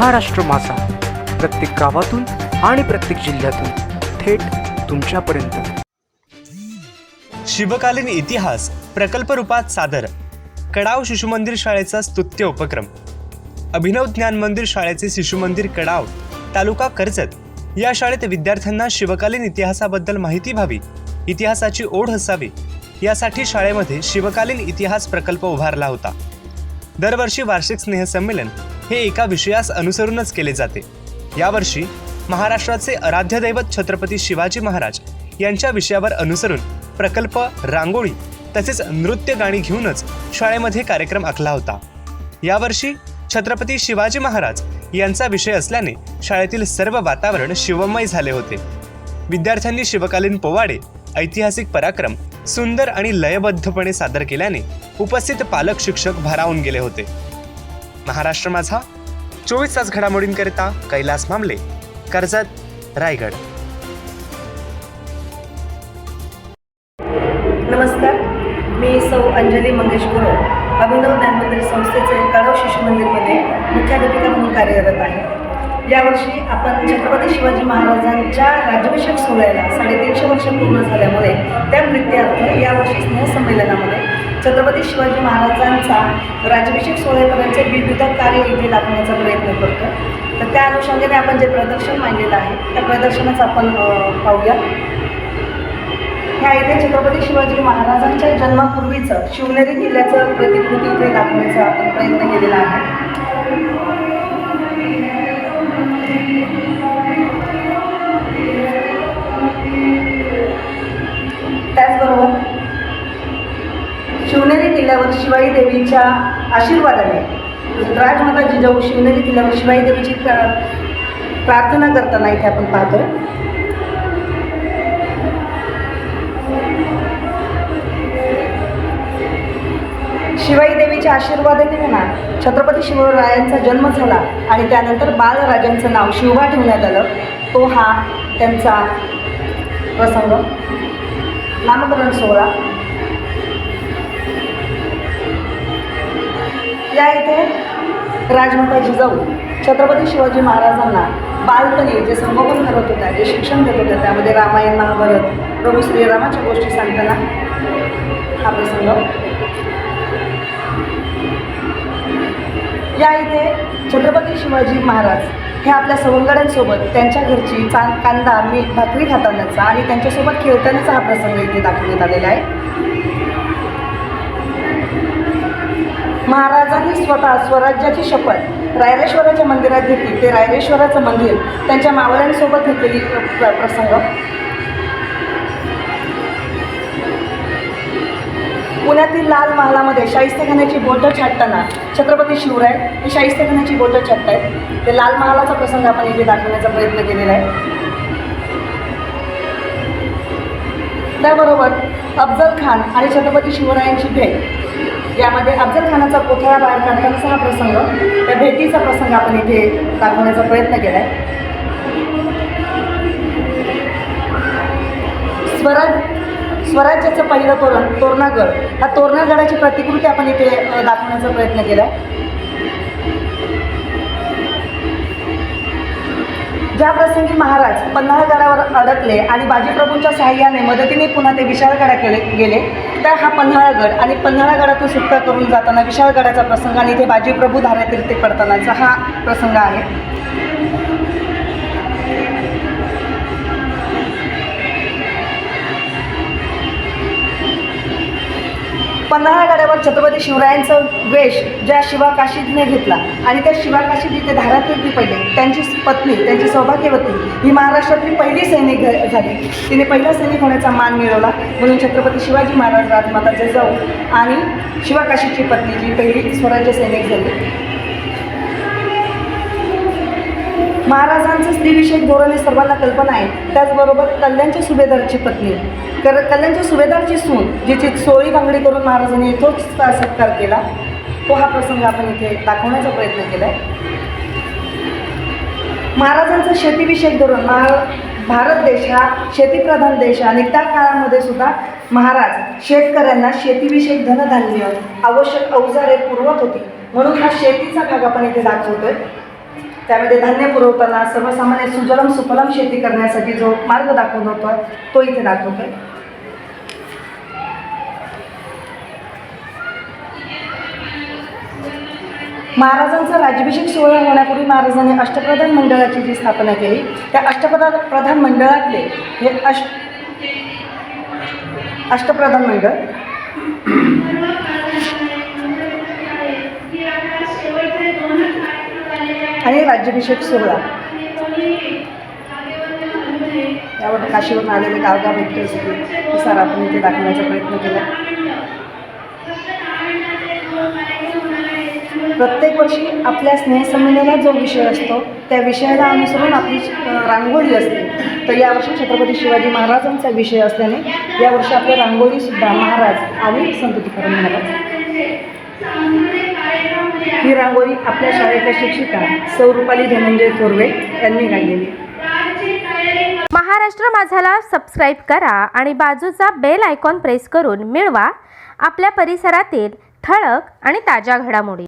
महाराष्ट्र माझा. प्रत्येक गावातून आणि प्रत्येक जिल्ह्यातून थेट तुमच्यापर्यंत. शिवकालीन इतिहास प्रकल्प रूपात सादर. कडाव शिशुमंदिर शाळेचा स्तुत्य उपक्रम. अभिनव ज्ञान मंदिर शाळेचे शिशुमंदिर कडाव तालुका कर्जत. या शाळेत विद्यार्थ्यांना शिवकालीन इतिहासाबद्दल माहिती व्हावी इतिहासाची ओढ असावी. यासाठी शाळेमध्ये शिवकालीन इतिहास प्रकल्प उभारला होता. दरवर्षी वार्षिक स्नेहसंमेलन हे एका विषयास अनुसरूनच केले जाते. यावर्षी महाराष्ट्राचे आराध्य दैवत छत्रपती शिवाजी महाराज यांच्या विषयावर अनुसरून प्रकल्प रांगोळी तसेच नृत्य गाणी घेऊनच शाळेमध्ये कार्यक्रम आखला होता. यावर्षी छत्रपती शिवाजी महाराज यांचा विषय असल्याने शाळेतील सर्व वातावरण शिवमय झाले होते. विद्यार्थ्यांनी शिवकालीन पोवाडे ऐतिहासिक पराक्रम सुंदर आणि लयबद्धपणे सादर केल्याने उपस्थित पालक शिक्षक भारावून गेले होते. महाराष्ट्र माझा चोवीस तास घडामोडींकरिता कैलास मामले कर्जत रायगड. नमस्कार मी सौ अंजली मंगेश गुरु अभिनव ज्ञानमंदिर संस्थेचे कळव शिशु मंदिरमध्ये मुख्याध्यापिका म्हणून कार्यरत आहे. यावर्षी आपण छत्रपती शिवाजी महाराजांच्या राज्याभिषेक सोहळ्याला साडेतीनशे वर्ष पूर्ण झाल्यामुळे त्या नृत्यार्थ यावर्षी स्नेहसंमेलनामध्ये छत्रपती शिवाजी महाराजांचा राज्याभिषेक सोहळ्यापर्यंतचे विविध कार्य इथे दाखवण्याचा प्रयत्न करतो तर त्या अनुषंगाने आपण जे प्रदर्शन मांडलेलं आहे त्या प्रदर्शनाचं आपण पाहूया. ह्या इथे छत्रपती शिवाजी महाराजांच्या जन्मापूर्वीचं शिवनेरी किल्ल्याचं प्रतिकृती इथे दाखवण्याचा आपण प्रयत्न केलेला आहे. त्याचबरोबर शिवनेरी किल्ल्यावर शिवाई देवीच्या आशीर्वादाने राजमाता जिजाऊ शिवनेरी किल्ल्यावर शिवाई देवीची प्रार्थना करताना इथे आपण पाहतोय. शिवाई देवीच्या आशीर्वादाने म्हणा छत्रपती शिवरायांचा जन्म झाला आणि त्यानंतर बाळराजांचं नाव शिवबा ठेवण्यात आलं. तो हा त्यांचा प्रसंग. नामकरण सोहळा. या इथे राजमाता जिजाऊ छत्रपती शिवाजी महाराजांना बालपणी जे संगोपन करत होत्या जे शिक्षण देत होत्या त्यामध्ये रामायण महाभारत प्रभू श्रीरामाच्या गोष्टी सांगताना हा प्रसंग. या इथे छत्रपती शिवाजी महाराज हे आपल्या सवंगड्यांसोबत त्यांच्या घरची चा कांदा मीठ भाकरी खातानाचा आणि त्यांच्यासोबत खेळतानाचा हा प्रसंग इथे दाखवण्यात आलेला आहे. महाराजांनी स्वतः स्वराज्याची शपथ रायरेश्वराच्या मंदिरात घेतली. ते रायरेश्वराचं मंदिर त्यांच्या मावळ्यांसोबत घेतलेली प्र- प्रसंग. पुण्यातील लाल महालामध्ये शाहिस्तेखान्याची बोटं छाटताना छत्रपती शिवराय हे शाहिस्तेखान्याची बोटं आहेत ते लाल महालाचा प्रसंग आपण इथे दाखवण्याचा प्रयत्न केलेला आहे. त्याबरोबर अफजल खान आणि छत्रपती शिवरायांची भेट. यामध्ये अफजल खानाचा पुतळा बाहेर काढतानाचा हा प्रसंग त्या भेटीचा प्रसंग आपण इथे दाखवण्याचा प्रयत्न केला आहे स्वराज स्वराज्याचं पहिलं तोरण तोरणागड हा तोरणागडाची प्रतिकृती आपण इथे दाखवण्याचा प्रयत्न केला आहे ज्या प्रसंगी महाराज पन्हाळगडावर अडकले आणि बाजीप्रभूंच्या सहाय्याने मदतीने पुन्हा ते विशाळगडाकडे गेले तर हा पन्हाळगड आणि पन्हाळगडातून सुटका करून जाताना विशाळगडाचा प्रसंग आणि इथे बाजीप्रभू धारातीर्थी ते पडतानाचा हा प्रसंग आहे. पन्हाळा गडावर छत्रपती शिवरायांचा वेश ज्या शिवाकाशीने घेतला. आणि त्या शिवाकाशी जिथे धारातीर्थी पडले. त्यांची पत्नी त्यांची सौभाग्यवती ही महाराष्ट्रातली पहिली सैनिक झाली. तिने पहिला सैनिक होण्याचा मान मिळवला. म्हणून छत्रपती शिवाजी महाराज राजमाता जिजाऊ आणि शिवाकाशीची पत्नी जी पहिली स्वराज्य सैनिक झाली. महाराजांचं स्त्रीविषयक धोरण हे सर्वांना कल्पना आहे. त्याचबरोबर कल्याणच्या सुभेदारची पत्नी. कर कल्याणच्या सुभेदारची सून जिची सोळी बांगडी करून महाराजांनी इथोच सत्कार केला तो हा प्रसंग आपण इथे दाखवण्याचा प्रयत्न केला आहे महाराजांचं शेतीविषयक धोरण महा भारत देश हा शेतीप्रधान देश आणि त्या काळामध्ये सुद्धा महाराज शेतकऱ्यांना शेतीविषयक धनधान्य आवश्यक अवजारे पुरवत होती. म्हणून हा शेतीचा भाग आपण इथे दाखवतोय. त्यामध्ये धान्य पुरवताना सर्वसामान्य सुजलम सुफलम शेती करण्यासाठी जो मार्ग दाखवला होता तो इथे दाखवतोय. महाराजांचा राज्याभिषेक सोहळा होण्यापूर्वी महाराजांनी अष्टप्रधान मंडळाची जी स्थापना केली त्या अष्टप्रधान प्रधान मंडळातले हे अष्ट अष्टप्रधान मंडळ आणि राज्याभिषेक सोहळा. यावर काशीवरून आलेले गावगाव व्यक्ती असते सर आपण इथे दाखवण्याचा प्रयत्न केला. प्रत्येक वर्षी आपल्या स्नेहसंमेलनात जो विषय असतो त्या विषयाला अनुसरून आपली रांगोळी असते. तर यावर्षी छत्रपती शिवाजी महाराजांचा विषय असल्याने यावर्षी आपली रांगोळीसुद्धा महाराज आणि संत तुकाराम महाराज. ही रांगोळी आपल्या शाळेच्या शिक्षिका सौरुपाली धनंजय थोरवे यांनी गायलेली. महाराष्ट्र माझाला सबस्क्राईब करा आणि बाजूचा बेल आयकॉन प्रेस करून मिळवा. आपल्या परिसरातील ठळक आणि ताज्या घडामोडी.